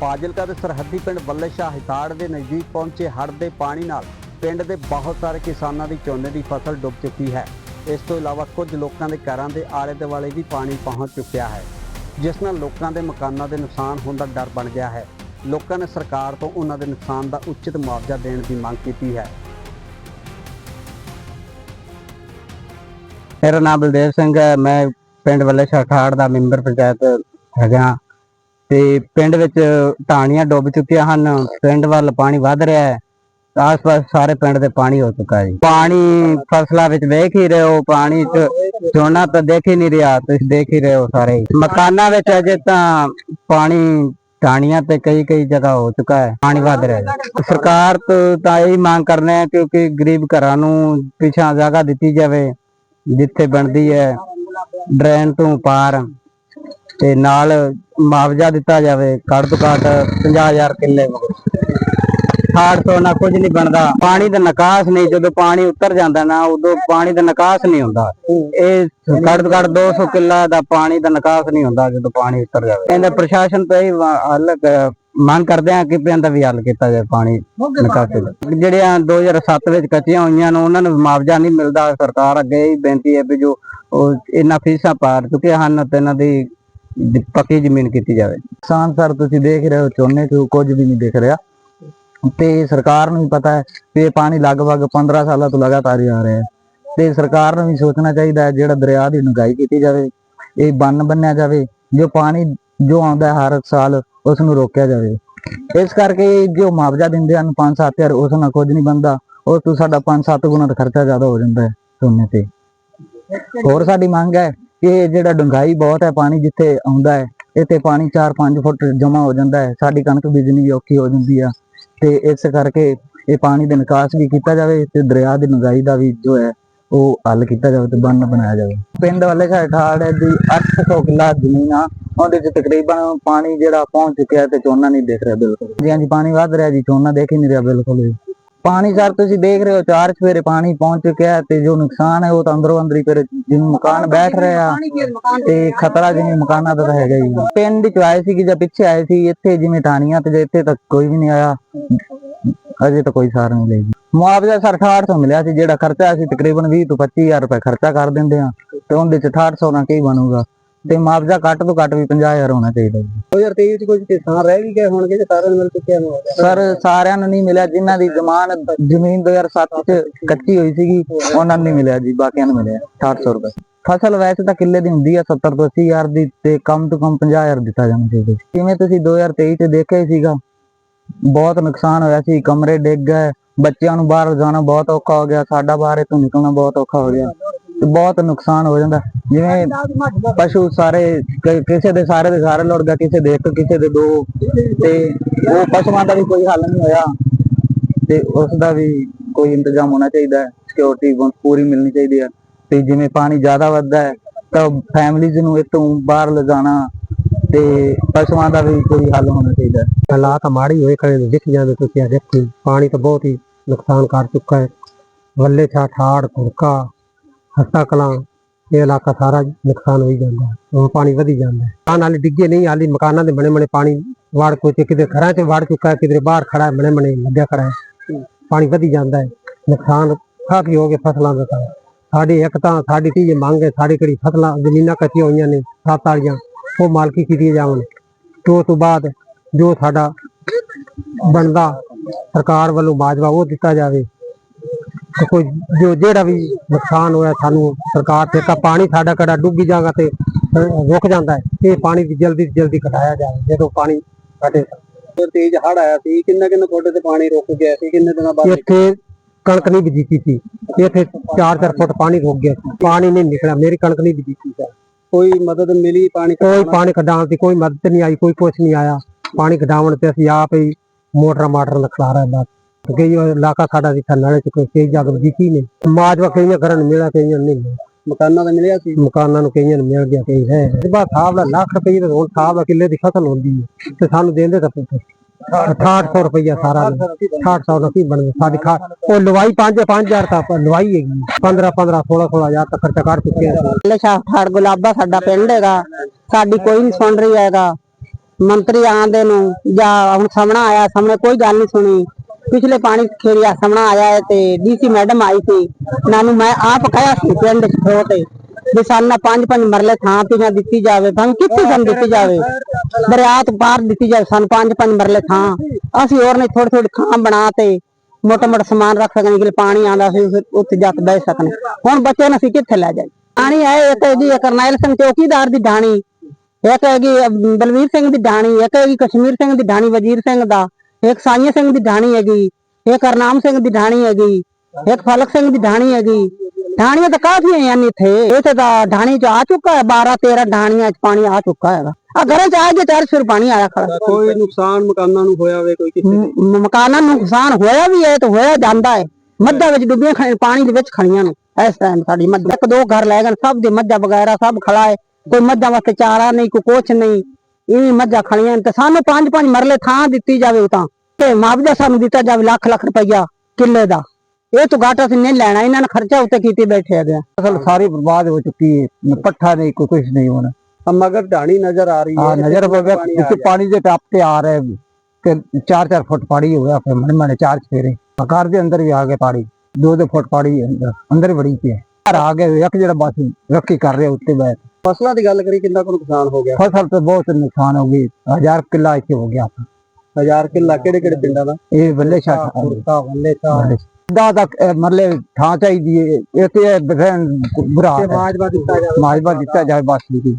ਫਾਜ਼ਿਲਕਾ ਦੇ ਸਰਹੱਦੀ ਪਿੰਡ ਬੱਲੇ ਸ਼ਾਹ ਹਿਤਾੜ ਦੇ ਨਜ਼ਦੀਕ ਪਹੁੰਚੇ ਹੜ੍ਹ ਦੇ ਪਾਣੀ ਨਾਲ ਪਿੰਡ ਦੇ ਬਹੁਤ ਸਾਰੇ ਕਿਸਾਨਾਂ ਦੀ ਝੋਨੇ ਦੀ ਫਸਲ ਡੁੱਬ ਚੁੱਕੀ ਹੈ। ਇਸ ਤੋਂ ਇਲਾਵਾ ਕੁਝ ਲੋਕਾਂ ਦੇ ਘਰਾਂ ਦੇ ਆਲੇ ਦੁਆਲੇ ਵੀ ਪਾਣੀ ਪਹੁੰਚ ਚੁੱਕਿਆ ਹੈ, ਜਿਸ ਨਾਲ ਲੋਕਾਂ ਦੇ ਮਕਾਨਾਂ ਦੇ ਨੁਕਸਾਨ ਹੋਣ ਦਾ ਡਰ ਬਣ ਗਿਆ ਹੈ। ਲੋਕਾਂ ਨੇ ਸਰਕਾਰ ਤੋਂ ਉਹਨਾਂ ਦੇ ਨੁਕਸਾਨ ਦਾ ਉਚਿਤ ਮੁਆਵਜ਼ਾ ਦੇਣ ਦੀ ਮੰਗ ਕੀਤੀ ਹੈ। ਮੇਰਾ ਨਾਮ ਬਲਦੇਵ ਸਿੰਘ ਹੈ, ਮੈਂ ਪਿੰਡ ਵੱਲੇ ਸ਼ਾਠਾੜ ਦਾ ਮੈਂਬਰ ਪੰਚਾਇਤ ਹੈਗਾ। ਤੇ ਪਿੰਡ ਵਿੱਚ ਢਾਣੀਆਂ ਡੁੱਬ ਚੁੱਕੀਆਂ ਹਨ, ਪਿੰਡ ਵੱਲ ਪਾਣੀ ਵੱਧ ਰਿਹਾ ਹੈ, ਆਸ-ਪਾਸ ਸਾਰੇ ਪਿੰਡ ਦੇ ਪਾਣੀ ਹੋ ਚੁੱਕਾ ਹੈ ਪਾਣੀ ਫਸਲਾਂ ਵਿੱਚ ਵੇਖ ਹੀ ਰਹੇ ਹੋ, ਪਾਣੀ ਝੋਨਾ ਤਾਂ ਦੇਖ ਹੀ ਨਹੀਂ ਰਿਹਾ, ਤੁਸੀਂ ਦੇਖ ਹੀ ਰਹੇ ਹੋ ਸਾਰੇ। ਮਕਾਨਾਂ ਵਿੱਚ ਅਜੇ ਤਾਂ ਪਾਣੀ ਢਾਣੀਆਂ ਤੇ ਕਈ ਕਈ ਜਗ੍ਹਾ ਹੋ ਚੁੱਕਾ ਹੈ, ਪਾਣੀ ਵੱਧ ਰਿਹਾ ਹੈ। ਸਰਕਾਰ ਤੋਂ ਤਾਂ ਇਹ ਮੰਗ ਕਰਨੇ ਆ ਕਿਉਂਕਿ ਗਰੀਬ ਘਰਾਂ ਨੂੰ ਪਿਛਾਂ ਜਗ੍ਹਾ ਦਿੱਤੀ ਜਾਵੇ, ਜਿੱਥੇ ਬਣਦੀ ਹੈ ਡਰੇਨ ਤੋਂ ਪਾਰ। ਤੇ ਨਾਲ ਮੁਆਵਜ਼ਾ ਦਿੱਤਾ ਜਾਵੇ, ਘੱਟ ਤੋਂ ਘੱਟ 50000 ਕਿੱਲੇ 800 ਨਾਲ ਕੁਝ ਨਹੀਂ ਬਣਦਾ, ਪਾਣੀ ਦਾ ਨਿਕਾਸ ਨਹੀਂ, ਜਦੋਂ ਪਾਣੀ ਉੱਤਰ ਜਾਂਦਾ ਨਾ, ਉਦੋਂ ਪਾਣੀ ਦਾ ਨਿਕਾਸ ਨਹੀਂ ਹੁੰਦਾ। ਇਹ ਘੱਟ ਤੋਂ ਘੱਟ 200 ਕਿੱਲਾ ਦਾ ਪਾਣੀ ਦਾ ਨਿਕਾਸ ਨਹੀਂ ਹੁੰਦਾ, ਜਦੋਂ ਪਾਣੀ ਉੱਤਰ ਜਾਵੇ। ਇਹਦਾ ਪ੍ਰਸ਼ਾਸਨ ਤੋਂ ਇਹ ਹੱਲ ਮੰਗ ਕਰਦੇ ਆ ਕਿ ਪਿੰਡ ਵੀ ਹੱਲ ਕੀਤਾ ਜਾਵੇ ਪਾਣੀ ਨਿਕਾਸੀ ਦਾ ਜਿਹੜੀਆਂ 2007 ਵਿੱਚ ਕੱਚੀਆਂ ਹੋਈਆਂ ਨੇ, ਉਹਨਾਂ ਨੂੰ ਮੁਆਵਜ਼ਾ ਨਹੀਂ ਮਿਲਦਾ। ਸਰਕਾਰ ਅੱਗੇ ਇਹ ਬੇਨਤੀ ਹੈ ਵੀ ਜੋ ਉਹ ਇਹਨਾਂ ਫੀਸਾਂ ਪਾਰ ਚੁੱਕੇ ਹਨ, ਤੇ ਇਹਨਾਂ ਦੀ ਜ- ਪੱਕੀ ਜ਼ਮੀਨ ਕੀਤੀ ਜਾਵੇ। ਕਿਸਾਨ ਸਰ, ਤੁਸੀਂ ਦੇਖ ਰਹੇ ਹੋ, ਝੋਨੇ ਤੋਂ ਕੁਝ ਵੀ ਨਹੀਂ ਦਿਖ ਰਿਹਾ। ਤੇ ਸਰਕਾਰ ਨੂੰ ਵੀ ਪਤਾ ਹੈ ਕਿ ਇਹ ਪਾਣੀ ਲਗਭਗ 15 ਸਾਲਾਂ ਤੋਂ ਲਗਾਤਾਰ ਹੀ ਆ ਰਿਹਾ ਹੈ। ਤੇ ਸਰਕਾਰ ਨੂੰ ਵੀ ਸੋਚਣਾ ਚਾਹੀਦਾ ਹੈ ਜਿਹੜਾ ਦਰਿਆ ਦੀ ਡੂੰਘਾਈ ਕੀਤੀ ਜਾਵੇ, ਇਹ ਬੰਨ ਬੰਨਿਆ ਜਾਵੇ, ਜੋ ਪਾਣੀ ਜੋ ਆਉਂਦਾ ਹੈ ਹਰ ਸਾਲ ਉਸ ਨੂੰ ਰੋਕਿਆ ਜਾਵੇ। ਇਸ ਕਰਕੇ ਜੋ ਮੁਆਵਜ਼ਾ ਦਿੰਦੇ ਹਨ 5-7000 ਉਸ ਨਾਲ ਕੁਝ ਨਹੀਂ ਬਣਦਾ। ਉਸ ਤੋਂ ਸਾਡਾ 5-7 ਗੁਣਾ ਦਾ ਖਰਚਾ ਜ਼ਿਆਦਾ ਹੋ ਜਾਂਦਾ ਹੈ ਝੋਨੇ ਤੇ। ਹੋਰ ਸਾਡੀ ਮੰਗ ਹੈ ਇਹ ਜਿਹੜਾ ਡੂੰਘਾਈ ਬਹੁਤ ਹੈ ਪਾਣੀ ਜਿੱਥੇ ਆਉਂਦਾ ਹੈ, ਇੱਥੇ ਪਾਣੀ 4-5 ਫੁੱਟ ਜਮਾ ਹੋ ਜਾਂਦਾ ਹੈ, ਸਾਡੀ ਕਣਕ ਬੀਜਣੀ ਵੀ ਔਖੀ ਹੋ ਜਾਂਦੀ ਆ। ਤੇ ਇਸ ਕਰਕੇ ਇਹ ਪਾਣੀ ਦੇ ਨਿਕਾਸ ਵੀ ਕੀਤਾ ਜਾਵੇ ਤੇ ਦਰਿਆ ਦੀ ਡੂੰਘਾਈ ਦਾ ਵੀ ਜੋ ਹੈ, ਉਹ ਹੱਲ ਕੀਤਾ ਜਾਵੇ ਤੇ ਬੰਨ ਬਣਾਇਆ ਜਾਵੇ। ਪਿੰਡ ਵਾਲੇ ਸਾਡੇ ਠਾੜ ਹੈ ਦੀ 800 ਕਿੱਲਾ ਜ਼ਮੀਨ ਆ, ਉਹਦੇ ਚ ਤਕਰੀਬਨ ਪਾਣੀ ਜਿਹੜਾ ਪਹੁੰਚ ਚੁੱਕਿਆ ਤੇ ਝੋਨਾ ਨਹੀਂ ਦੇਖ ਰਿਹਾ ਬਿਲਕੁਲ। ਜੀ ਹਾਂਜੀ, ਪਾਣੀ ਵੱਧ ਰਿਹਾ ਜੀ, ਝੋਨਾ ਦੇਖ ਹੀ ਨਹੀਂ ਰਿਹਾ ਬਿਲਕੁਲ ਪਾਣੀ ਸਰ ਤੁਸੀਂ ਦੇਖ ਰਹੇ ਹੋ, ਚਾਰ ਸਵੇਰੇ ਪਾਣੀ ਪਹੁੰਚ ਚੁੱਕਿਆ ਹੈ ਤੇ ਜੋ ਨੁਕਸਾਨ ਹੈ ਉਹ ਤਾਂ ਅੰਦਰੋਂ ਅੰਦਰ ਹੀ ਫਿਰ ਜਿਵੇਂ ਮਕਾਨ ਬੈਠ ਰਹੇ ਆ ਤੇ ਖਤਰਾ ਜਿਵੇਂ ਮਕਾਨਾਂ ਦਾ ਹੈਗਾ ਹੀ ਪਿੰਡ ਚ ਆਏ ਸੀ ਕਿ ਜਾਂ ਪਿੱਛੇ ਆਏ ਸੀ, ਇੱਥੇ ਜਿਵੇਂ ਟਾਣੀਆਂ ਤੇ ਇੱਥੇ ਤੱਕ ਕੋਈ ਵੀ ਨਹੀਂ ਆਇਆ। ਅਜੇ ਤਾਂ ਕੋਈ ਸਾਰ ਨਹੀਂ ਲਈ ਮੁਆਵਜ਼ਾ ਸਰ 6800 ਮਿਲਿਆ ਸੀ, ਜਿਹੜਾ ਖਰਚਾ ਸੀ ਤਕਰੀਬਨ 20 ਤੋਂ 25000 ਰੁਪਏ ਖਰਚਾ ਕਰ ਦਿੰਦੇ ਆ ਤੇ ਉਹਦੇ ਚ 6800 ਨਾਲ ਕੀ ਬਣੂਗਾ? ਤੇ ਮੁਆਵਜ਼ਾ ਘੱਟ ਤੋਂ ਘੱਟ ਵੀ 50000 ਹੋਣਾ ਚਾਹੀਦਾ ਜੀ। 2023 ਵਿੱਚ ਕੁਝ ਕਿਸਾਨ ਰਹਿ ਵੀ ਗਏ ਹੋਣਗੇ ਜੇ ਸਾਰਿਆਂ ਨੂੰ ਮਿਲ ਚੁੱਕਿਆ ਹੋਵੇਗਾ ਸਰ ਸਾਰਿਆਂ ਨੂੰ ਨਹੀਂ ਮਿਲਿਆ ਜਿਨ੍ਹਾਂ ਦੀ ਜ਼ਮਾਨ ਜ਼ਮੀਨ 2007 ਚ ਕੱਚੀ ਹੋਈ ਸੀਗੀ ਉਹਨਾਂ ਨੂੰ ਨਹੀਂ ਮਿਲਿਆ ਜੀ ਬਾਕੀਆਂ ਨੂੰ ਮਿਲਿਆ 6800 ਰੁਪਏ। ਫਸਲ ਵੈਸੇ ਤਾਂ ਕਿੱਲੇ ਦੀ ਹੁੰਦੀ ਆ 70 ਤੋਂ 80 ਹਜ਼ਾਰ ਦੀ ਤੇ ਕਮ ਤੋਂ ਕਮ 50000 ਦਿੱਤਾ ਜਾਣਾ ਚਾਹੀਦਾ। ਜਿਵੇਂ ਤੁਸੀਂ 2023 ਚ ਦੇਖਿਆ ਹੀ ਸੀਗਾ ਬਹੁਤ ਨੁਕਸਾਨ ਹੋਇਆ ਸੀ ਕਮਰੇ ਡਿੱਗ ਗਏ ਬੱਚਿਆਂ ਨੂੰ ਬਾਹਰ ਜਾਣਾ ਬਹੁਤ ਔਖਾ ਹੋ ਗਿਆ ਸਾਡਾ ਬਾਹਰ ਤੋਂ ਨਿਕਲਣਾ ਬਹੁਤ ਔਖਾ ਹੋ ਗਿਆ। ਬਹੁਤ ਨੁਕਸਾਨ ਹੋ ਜਾਂਦਾ। ਜਿਵੇਂ ਪਸ਼ੂ ਸਾਰੇ ਕਿਸੇ ਦੇ ਸਾਰੇ ਦੇ ਸਾਰੇ ਲੁੜ ਗਏ, ਕਿਸੇ ਦੇ ਇੱਕ, ਕਿਸੇ ਦੇ ਦੋ ਤੇ ਉਹ ਪਸ਼ੂਆਂ ਦਾ ਵੀ ਕੋਈ ਹੱਲ ਨਹੀਂ ਹੋਇਆ ਤੇ ਉਸ ਦਾ ਵੀ ਕੋਈ ਇੰਤਜ਼ਾਮ ਹੋਣਾ ਚਾਹੀਦਾ ਹੈ। ਸਿਕਿਉਰਿਟੀ ਪੂਰੀ ਮਿਲਣੀ ਚਾਹੀਦੀ ਹੈ। ਤੇ ਜਿਵੇਂ ਪਾਣੀ ਜ਼ਿਆਦਾ ਵੱਧਦਾ ਹੈ, ਤਾਂ ਫੈਮਿਲੀਜ਼ ਨੂੰ ਇੱਥੋਂ ਬਾਹਰ ਲਿਜਾਣਾ ਤੇ ਪਸ਼ੂਆਂ ਦਾ ਵੀ ਕੋਈ ਹੱਲ ਹੋਣਾ ਚਾਹੀਦਾ ਹੈ। ਹਾਲਾਤ ਮਾੜੀ ਹੋਏ, ਖੜੇ ਦਿਖ ਜਾਂਦੇ ਤੁਸੀਂ ਆ ਦੇਖੋ। ਪਾਣੀ ਤਾਂ ਬਹੁਤ ਹੀ ਨੁਕਸਾਨ ਕਰ ਚੁੱਕਾ ਹੈ। ਵੱਲੇ ਛਾ ਠਾੜ ਕੁੜਕਾ ਹਸਤਾ ਕਲਾਂ, ਇਹ ਇਲਾਕਾ ਸਾਰਾ ਨੁਕਸਾਨ ਹੋਈ ਜਾਂਦਾ ਹੁਣ ਪਾਣੀ ਵਧੀ ਜਾਂਦਾ ਹੈ। ਆ ਡਿੱਗੇ ਨਹੀਂ, ਹਾਲੀ ਮਕਾਨਾਂ ਦੇ ਬਣੇ ਬਣੇ ਪਾਣੀ ਵੜ ਕੋਈ ਤੇ ਕਿਤੇ ਘਰਾਂ 'ਚ ਵੜ ਚੁੱਕਾ ਹੈ ਕਿਤੇ ਬਾਹਰ ਖੜਾ ਹੈ ਬਣੇ ਬਣੇ ਲੱਗਿਆ ਖੜਾ ਹੈ। ਪਾਣੀ ਵਧੀ ਜਾਂਦਾ ਹੈ, ਨੁਕਸਾਨ ਕਾਫੀ ਹੋ ਗਿਆ ਫਸਲਾਂ ਦਾ ਤਾਂ। ਸਾਡੀ ਇੱਕ ਤਾਂ ਸਾਡੀ ਤੀ ਮੰਗ ਹੈ, ਸਾਡੀ ਕਿਹੜੀ ਫਸਲਾਂ, ਜ਼ਮੀਨਾਂ ਕੱਚੀਆਂ ਹੋਈਆਂ ਨੇ, ਸੱਤ ਵਾਲੀਆਂ, ਉਹ ਮਾਲਕੀ ਕੀਤੀ ਜਾਵਣ। ਤੇ ਉਸ ਤੋਂ ਬਾਅਦ ਜੋ ਸਾਡਾ ਬਣਦਾ ਸਰਕਾਰ ਵੱਲੋਂ ਮਾਜਵਾ ਉਹ ਦਿੱਤਾ ਜਾਵੇ। ਕੋਈ ਜੋ ਜਿਹੜਾ ਵੀ ਨੁਕਸਾਨ ਹੋਇਆ ਸਾਨੂੰ ਸਰਕਾਰ ਤੇ ਕਾ ਪਾਣੀ ਸਾਡਾ ਕੜਾ ਡੁੱਬੀ ਜਾਗਾ ਤੇ ਰੁਕ ਜਾਂਦਾ ਹੈ। ਇਹ ਪਾਣੀ ਦੀ ਜਲਦੀ ਤੋਂ ਜਲਦੀ ਘਟਾਇਆ ਜਾਵੇ ਜਦੋਂ ਪਾਣੀ ਘਟੇ ਤੇਜ਼ ਹੜ ਆਇਆ ਸੀ ਕਿੰਨਾ ਕਿੰਨਾ ਫੁੱਟ ਤੇ ਪਾਣੀ ਰੁਕ ਗਿਆ ਸੀ ਕਿੰਨੇ ਦਿਨਾਂ ਇੱਥੇ ਕਣਕ ਨਹੀਂ ਬੀਜੀ ਸੀ ਇੱਥੇ 4-4 ਫੁੱਟ ਪਾਣੀ ਰੁਕ ਗਿਆ ਸੀ। ਪਾਣੀ ਨਹੀਂ ਨਿਕਲਿਆ ਮੇਰੀ ਕਣਕ ਨਹੀਂ ਬੀਜੀ ਸੀ ਕੋਈ ਮਦਦ ਮਿਲੀ ਪਾਣੀ ਕੋਈ ਪਾਣੀ ਕਢਾਉਣ ਦੀ ਕੋਈ ਮਦਦ ਨਹੀਂ ਆਈ ਕੋਈ ਕੁਛ ਨਹੀਂ ਆਇਆ। ਪਾਣੀ ਕਢਾਉਣ ਤੇ ਅਸੀਂ ਆਪ ਹੀ ਮੋਟਰ ਮਾਟਰ ਲਖਲਾ ਰਹੇ ਬਸ। ਕਿਉਂਕਿ ਇਹ ਇਲਾਕਾ ਸਾਡਾ ਜਿੱਥੇ ਨਾਲੇ ਚ ਕੋਈ ਤੇਜ਼ ਜਗ ਬਜੀਤੀ ਨਹੀਂ। ਮਾਜਵਾ ਕਈਆਂ ਘਰਾਂ ਨੂੰ ਮਿਲਿਆ ਕਈਆਂ ਨੂੰ ਨਹੀਂ। ਮਕਾਨਾਂ ਦਾ ਮਿਲਿਆ ਸੀ। ਮਕਾਨਾਂ ਨੂੰ ਕਈਆਂ ਨੂੰ ਮਿਲ ਗਿਆ ਕਈ ਹੈ। ਤੇ ਬਸ ਸਾਹਿਬ ਦਾ ਲੱਖ ਰੁਪਏ ਦਾ ਹੁਣ ਸਾਹਿਬ ਦਾ ਕਿੱਲੇ ਦੀ ਫਸਲ ਹੁੰਦੀ ਹੈ। ਤੇ ਸਾਨੂੰ ਦੇਂਦੇ ਤਾਂ 6800 ਰੁਪਇਆ ਸਾਰਾ 6800 ਦਾ ਕੀ ਬਣਦਾ? ਸਾਡੀ ਖਾ ਉਹ ਲਵਾਈ 5 5000 ਤਾਂ ਲਵਾਈ ਹੈਗੀ। 15 15 16 16000 ਤੱਕ ਖਰਚਾ ਕਰ ਚੁੱਕੇ ਹਾਂ। ਬੱਲੇ ਸ਼ਾਹ ਠਾੜ ਗੁਲਾਬਾ ਸਾਡਾ ਪਿੰਡ ਹੈਗਾ। ਸਾਡੀ ਕੋਈ ਨਹੀਂ ਸੁਣ ਰਹੀ ਹੈਗਾ। ਮੰਤਰੀ ਆਂਦੇ ਨੂੰ ਜਾਂ ਹੁਣ ਸਾਹਮਣਾ ਆਇਆ ਸਾਹਮਣੇ ਕੋਈ ਗੱਲ ਨਹੀਂ ਸੁਣੀ। ਪਿਛਲੇ ਪਾਣੀ ਖੇੜਿਆ ਸਾਹਮਣਾ ਆਇਆ ਹੈ ਤੇ ਡੀਸੀ ਮੈਡਮ ਆਈ ਸੀ। ਨਾਨੂੰ ਮੈਂ ਆਪ ਕਹਿਆ ਸੀ ਪਿੰਡ ਚ ਵੀ ਸਾਨੂੰ ਪੰਜ ਪੰਜ ਮਰਲੇ ਥਾਂ ਤੇ ਦਿੱਤੀ ਜਾਵੇ ਭਾਵੇਂ ਕਿੱਥੇ ਸਾਨੂੰ ਦਿੱਤੀ ਜਾਵੇ? ਦਰਿਆਤ ਤੋਂ ਪਾਰ ਦਿੱਤੀ ਜਾਵੇ, ਸਾਨੂੰ ਪੰਜ ਪੰਜ ਮਰਲੇ ਥਾਂ। ਅਸੀਂ ਹੋਰ ਨੇ ਥੋੜੀ ਥੋੜੀ ਥਾਂ ਬਣਾ ਤੇ ਮੋਟਾ ਮੋਟਾ ਸਮਾਨ ਰੱਖ ਸਕਣੇ ਕਿ ਪਾਣੀ ਆਂਦਾ ਸੀ ਉੱਥੇ ਜਾ ਕੇ ਬਹਿ ਸਕਣੇ। ਹੁਣ ਬੱਚੇ ਨੂੰ ਅਸੀਂ ਕਿੱਥੇ ਲੈ ਜਾਈਏ? ਪਾਣੀ ਆਏ ਇੱਕ ਹੈਗੀ ਕਰਨੈਲ ਸਿੰਘ ਚੌਕੀਦਾਰ ਦੀ ਢਾਣੀ ਇੱਕ ਹੈਗੀ ਬਲਵੀਰ ਸਿੰਘ ਦੀ ਢਾਣੀ ਇੱਕ ਹੈਗੀ ਕਸ਼ਮੀਰ ਸਿੰਘ ਦੀ ਢਾਣੀ ਵਜ਼ੀਰ ਸਿੰਘ ਦਾ। ਇੱਕ ਸਾਈਆਂ ਸਿੰਘ ਦੀ ਢਾਣੀ ਹੈਗੀ ਇੱਕ ਹਰਨਾਮ ਸਿੰਘ ਦੀ ਢਾਣੀ ਹੈਗੀ ਇੱਕ ਫਲਕ ਸਿੰਘ ਦੀ ਢਾਣੀ ਹੈਗੀ। ਢਾਣੀਆਂ ਤਾਂ ਕਾਫੀ ਹੈ ਯਾਨੀ ਇੱਥੇ? ਇੱਥੇ ਤਾਂ ਢਾਣੀ ਚ ਆ ਚੁੱਕਾ ਹੈ 12 13 ਢਾਣੀਆਂ ਚ ਪਾਣੀ ਆ ਚੁੱਕਾ ਹੈਗਾ। ਆ ਘਰੇ ਚ ਆ ਕੇ ਚਾਰ ਫਿਰ ਪਾਣੀ ਆਇਆ ਖੜਾ। ਕੋਈ ਨੁਕਸਾਨ ਮਕਾਨਾਂ ਨੂੰ ਹੋਇਆ ਹੋਵੇ ਕੋਈ ਕਿਸੇ ਮਕਾਨਾਂ ਨੂੰ ਨੁਕਸਾਨ ਹੋਇਆ ਵੀ ਹੈ ਤੇ ਹੋਇਆ ਜਾਂਦਾ ਹੈ। ਮੱਝਾਂ ਵਿੱਚ ਡੁੱਬੀਆਂ ਖੜੀਆਂ ਪਾਣੀ ਦੇ ਵਿੱਚ ਖੜੀਆਂ ਨੇ ਇਸ ਟਾਈਮ ਸਾਡੀ ਮੱਝਾਂ। ਇੱਕ ਦੋ ਘਰ ਲੈ ਗਏ ਸਭ ਦੇ ਮੱਝਾਂ ਵਗੈਰਾ ਸਭ ਖੜਾ ਹੈ ਕੋਈ ਮੱਝਾਂ ਵਾਸਤੇ ਚਾਰਾ ਨਹੀਂ ਕੋਈ ਕੁਛ ਨਹੀਂ। ਇਹ ਮੱਝਾਂ ਖਣੀਆਂ ਤੇ ਸਾਨੂੰ ਪੰਜ ਪੰਜ ਮਰਲੇ ਥਾਂ ਦਿੱਤੀ ਜਾਵੇ ਤਾਂ। ਤੇ ਮੁਆਵਜ਼ਾ ਸਾਨੂੰ ਦਿੱਤਾ ਜਾਵੇ ਲੱਖ ਲੱਖ ਰੁਪਈਆ ਕਿੱਲੇ ਦਾ। ਇਹ ਤੋਂ ਘਾਟਾ ਅਸੀਂ ਨਹੀਂ ਲੈਣਾ ਇਹਨਾਂ ਨੇ ਖਰਚਾ ਉੱਤੇ ਕੀਤੀ ਬੈਠੇ ਆ। ਅਸਲ ਸਾਰੀ ਬਰਬਾਦ ਹੋ ਚੁੱਕੀ ਹੈ ਪੱਠਾ ਨਹੀਂ ਕੋਈ ਕੁਝ ਨਹੀਂ ਹੋਣਾ। ਮਗਰ ਢਾਣੀ ਨਜ਼ਰ ਆ ਰਹੀ ਹੈ ਨਜ਼ਰ ਵਿੱਚ ਪਾਣੀ ਦੇ ਟੱਪ ਤੇ ਆ ਰਹੇ ਤੇ 4-4 ਫੁੱਟ ਪਾਣੀ ਹੋ ਗਿਆ ਫਿਰ ਮਨ ਮਨ ਚਾਰ ਫੇਰੇ ਘਰ ਦੇ ਅੰਦਰ ਵੀ ਆ ਗਿਆ ਪਾਣੀ। 2-2 ਫੁੱਟ ਪਾਣੀ ਅੰਦਰ ਅੰਦਰ ਵੜੀ ਪਿਆ ਘਰ ਆ ਗਿਆ ਇੱਕ ਜਿਹੜਾ ਬਸ ਰੱਖੀ ਕਰ ਰਿਹਾ ਉੱਤੇ ਬੈਠ। रखी कर रहे उत्ते बैठ फसलों की गल करी कितना को नुकसान हो गया फसल तो बहुत नुकसान हो गई हजार किला इतने हो गया हजार किला केड़े केड़े पिंडा ਦਾ ਇਹ ਬੱਲੇ ਸ਼ਾਹ ਕੁਰਤਾ ਬੱਲੇ ਸ਼ਾਹ ਦਾ ਤੱਕ ਮਰਲੇ ਥਾਂ ਚਾਹੀਦੀ ਹੈ ਇਹ ਤੇ ਬੁਰਾ ਮਾਜਬਾ ਦਿੱਤਾ ਜਾਵੇ ਮਾਜਬਾ ਦਿੱਤਾ ਜਾਵੇ ਬਸ ਦੀ